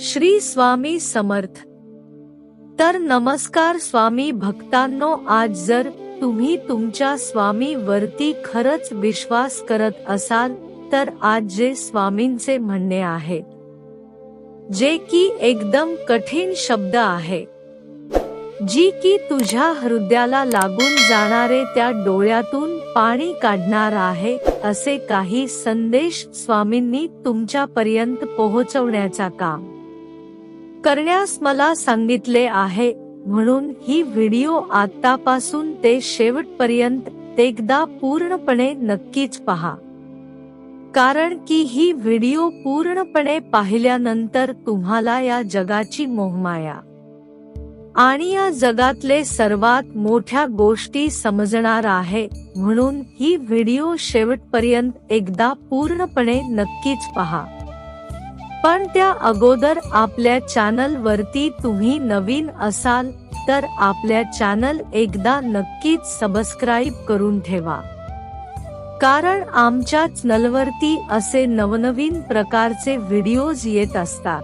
श्री स्वामी समर्थ. तर नमस्कार स्वामी भक्तांनो आज जर तुम्ही तुमच्या स्वामी वरती खरच विश्वास करत असाल तर आज जे स्वामींचे म्हणणे आहे जे की एकदम कठीण शब्द आहे जी की तुझ्या हृदयाला लागून जाणारे त्या डोळ्यातून पाणी काढणार आहे असे काही संदेश स्वामींनी तुमच्यापर्यंत पोहोचवण्याचा काम करण्यास मला सांगितले आहे म्हणून ही व्हिडिओ आतापासून ते शेवटपर्यंत एकदा पूर्णपणे नक्कीच पहा. कारण की ही व्हिडिओ पूर्णपणे पाहिल्यानंतर तुम्हाला या जगाची मोहमाया आणि या जगातले सर्वात मोठ्या गोष्टी समजणार आहे म्हणून ही व्हिडिओ शेवटपर्यंत एकदा पूर्णपणे नक्कीच पहा. पण त्या अगोदर आपल्या चॅनल वरती तुम्ही नवीन असाल तर आपल्या चॅनल एकदा नक्कीच सबस्क्राईब करून ठेवा. कारण आमच्या चॅनलवरती असे नवनवीन प्रकारचे व्हिडिओज येत असतात.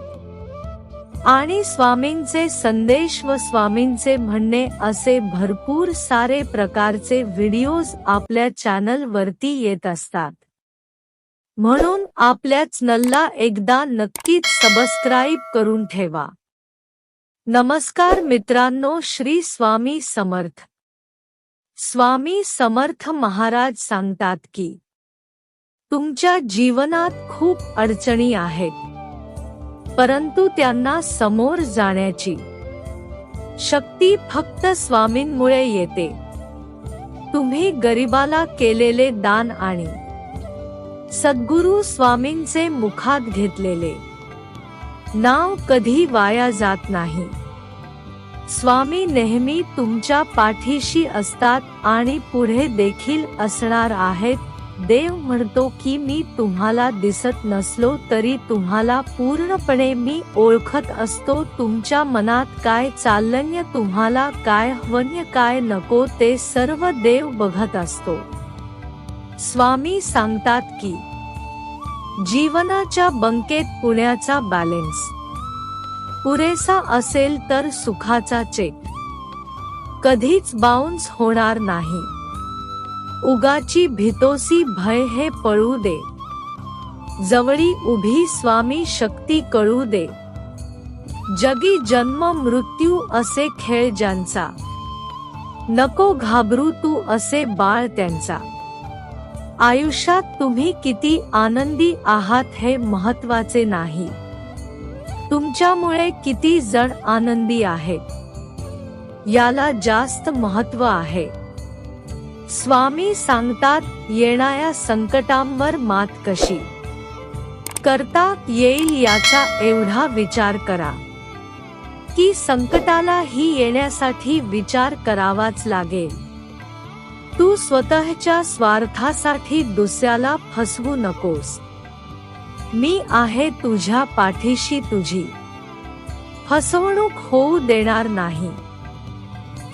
आणि स्वामींचे संदेश व स्वामींचे म्हणणे असे भरपूर सारे प्रकारचे व्हिडिओज आपल्या चॅनल वरती येत असतात. म्हणून आपल्या चॅनलला एकदा नक्कीच सबस्क्राईब करून ठेवा. नमस्कार मित्रांनो श्री स्वामी समर्थ. स्वामी समर्थ महाराज सांगतात की तुमच्या जीवनात खूप अडचणी आहेत. परंतु त्यांना समोर जाण्याची शक्ती फक्त स्वामींमुळे येते. तुम्ही गरिबाला केलेले दान आणि सद्गुरु स्वामींचे मुखात घेतलेले. नाव कधी वाया जात नाही. स्वामी नेहमी तुमच्या पाठीशी असतात आणि पुढे देखील असणार आहेत. देव म्हणतो की मी तुम्हाला दिसत नसलो तरी तुम्हाला पूर्णपणे मी ओळखत असतो. तुमच्या मनात काय चाललंय तुम्हाला काय हवन्य काय नको ते सर्व देव बघत असतो. स्वामी सांगतात की जीवनाच्या बंकेत पुण्याचा बॅलेन्स पुरेसा असेल तर सुखाचा चेक. कधीच बाउन्स होणार नाही. उगाची भितोसी भय हे पळू दे. जवळी उभी स्वामी शक्ती कळू दे. जगी जन्म मृत्यू असे खेळ ज्यांचा. नको घाबरू तू असे बाळ त्यांचा. आयुष्यात तुम्ही किती आनंदी आहात हे महत्त्वाचे नाही. तुमच्यामुळे किती जण आनंदी आहेत. याला जास्त महत्त्व आहे. स्वामी सांगतात येणाऱ्या संकटांवर मात कशी. करता येईल याचा एवढा विचार करा. की संकटाला ही येण्यासाठी विचार करावाच लागेल. तू स्वतःच्या स्वार्थासाठी दुसऱ्याला फसवू नकोस. मी आहे तुझ्या पाठीशी तुझी. फसवणूक होऊ देणार नाही.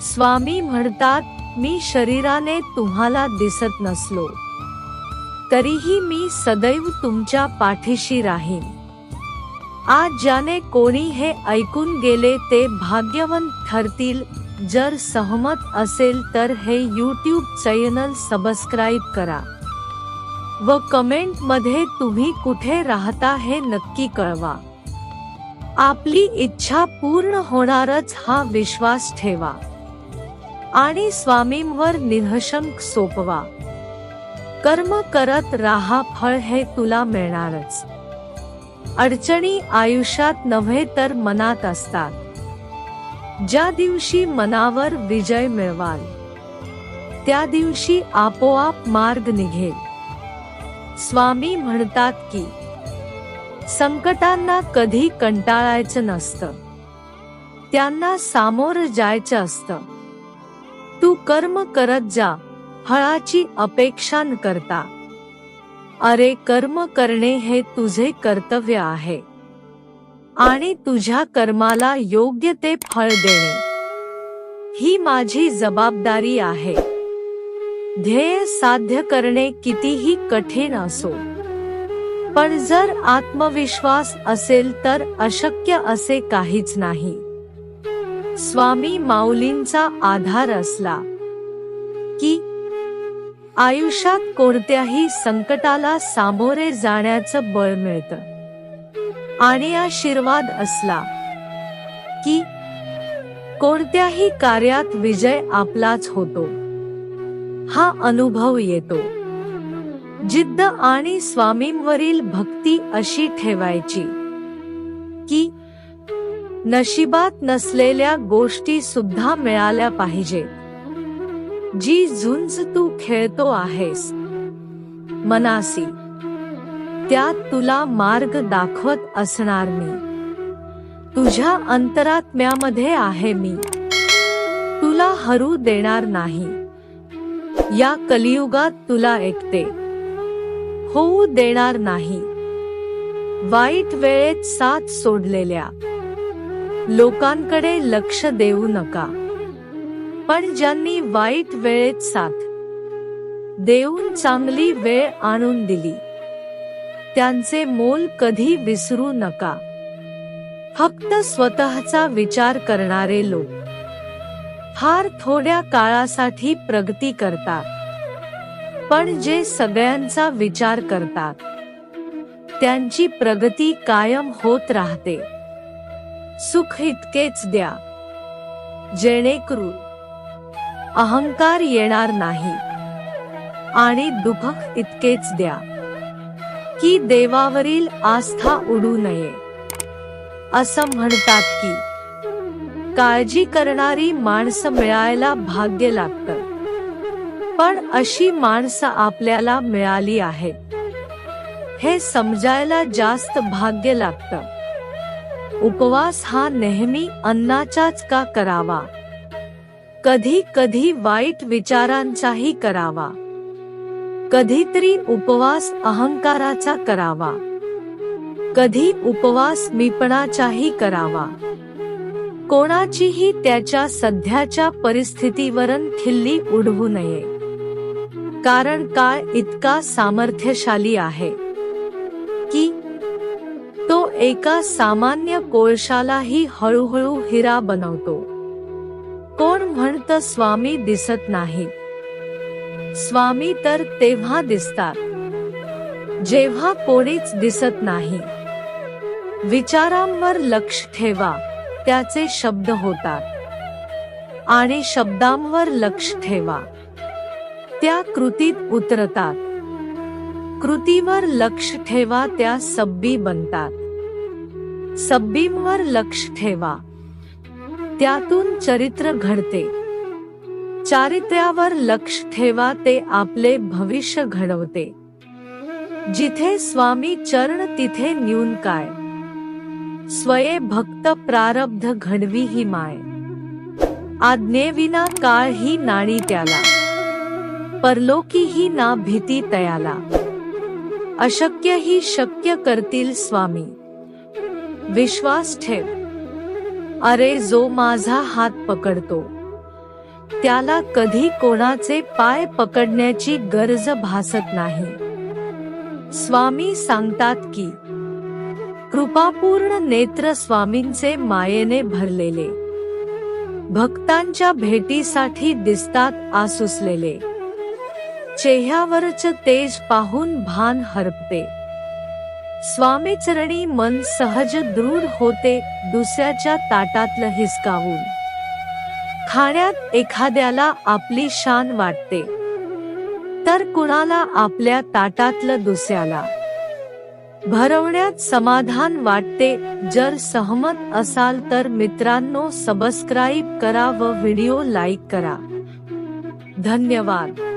स्वामी म्हणतात मी शरीराने तुम्हाला दिसत नसलो. तरीही मी सदैव तुमच्या पाठीशी राहीन. आज ज्याने कोणी हे ऐकून गेले ते भाग्यवंत ठरतील जर सहमत असेल तर हे यूट्यूब चॅनल सबस्क्राईब करा. व कमेंटमध्ये तुम्ही कुठे राहता हे नक्की कळवा. आपली इच्छा पूर्ण होणारच हा विश्वास ठेवा. आणि स्वामींवर निहशंक सोपवा. कर्म करत राहा फळ हे तुला मिळणारच. अडचणी आयुष्यात नव्हे तर मनात असतात. ज्या दिवशी मनावर विजय मिळवाल त्या दिवशी आपोआप मार्ग निघेल. स्वामी म्हणतात की संकटांना कधी कंटाळायचं नसतं. त्यांना सामोरं जायचं असतं. तू कर्म करत जा फळाची अपेक्षा न करता. अरे कर्म करणे हे तुझे कर्तव्य आहे. आणि तुझ्या कर्माला योग्य ते फळ देणे. ही माझी जबाबदारी आहे. ध्येय साध्य करणे कितीही कठीण असो. पण जर आत्मविश्वास असेल तर अशक्य असे काहीच नाही. स्वामी माऊलींचा आधार असला की आयुष्यात कोणत्याही संकटाला सामोरे जाण्याचं बळ मिळतं. आणि आशीर्वाद असला की कोणत्याही कार्यात विजय आपलाच होतो. हा अनुभव येतो. जिद्द आणि स्वामींवरील भक्ती अशी ठेवायची की नशिबात नसलेल्या गोष्टी सुद्धा मिळाल्या पाहिजेत जी झुंज तू खेळतो आहेस. मनासी त्यात तुला मार्ग दाखवत असणार मी. तुझ्या अंतरात्म्यामध्ये आहे मी. तुला हरू देणार नाही. या कलियुगात तुला एकटे होऊ देणार नाही. वाईट वेळेत साथ सोडलेल्या लोकांकडे लक्ष देऊ नका. पण ज्यांनी वाईट वेळेत साथ देऊन चांगली वेळ आणून दिली त्यांचे मोल कधी विसरू नका. फक्त स्वतःचा विचार करणारे लोक. फार थोड्या काळासाठी प्रगती करतात. पण जे सगळ्यांचा विचार करतात. त्यांची प्रगती कायम होत राहते. सुख इतकेच द्या. जेणेकरून अहंकार येणार नाही. आणि दुःख इतकेच द्या. की देवावरील आस्था उडू नये. असं म्हणतात की काळजी करणारी माणसं मिळायला भाग्य लागतं. पण अशी माणसं आपल्याला मिळाली आहेत. हे समजायला जास्त भाग्य लागतं. उपवास हा नेहमी अन्नाचाच का करावा? कधी कधी वाईट विचारांचाही करावा. कधीतरी उपवास अहंकाराचा करावा. कधी उपवास मीपणाचाही करावा. कोणाचीही त्याच्या सध्याच्या परिस्थितीवरून खिल्ली उडवू नये. कारण काळ इतका सामर्थ्यशाली आहे. की तो एका सामान्य कोळशालाही हळूहळू हिरा बनवतो. कोण म्हणत स्वामी दिसत नाही. स्वामी तर तेव्हा दिसतात. जेव्हा कोणीच दिसत नाही. विचारांवर लक्ष ठेवा त्याचे शब्द होतात. आणि शब्दांवर लक्ष ठेवा. त्या कृतीत उतरतात. कृतीवर लक्ष ठेवा त्या सब्बी बनतात. सब्बींवर लक्ष ठेवा. त्यातून चरित्र घडते. चारित्र्यावर लक्ष ठेवा ते आपले भविष्य घडवते. जिथे स्वामी चरण तिथे न्यून काय. स्वये भक्त प्रारब्ध घडवी ही माय. आज्ञेविना काळ ही नाणी त्याला. परलोकी ही ना भीती तयाला. अशक्य ही शक्य करतील स्वामी. विश्वास ठेव. अरे जो माझा हात पकडतो. त्याला कधी कोणाचे पाय पकडण्याची गरज भासत नाही. स्वामी सांगतात की कृपापूर्ण नेत्र स्वामींचे मायेने भरलेले. भक्तांच्या भेटीसाठी दिसतात आसुसलेले. चेह्यावरच तेज पाहून भान हरपते. स्वामीचरणी मन सहज दृढ होते दुसऱ्याच्या ताटातलं हिसकावून. खाण्यात एखाद्याला आपली शान वाटते. तर कुणाला आपल्या ताटातलं दुसऱ्याला? भरवण्यात समाधान वाटते. जर सहमत असाल तर मित्रांनो सबस्क्राईब करा व व्हिडिओ लाईक करा. धन्यवाद.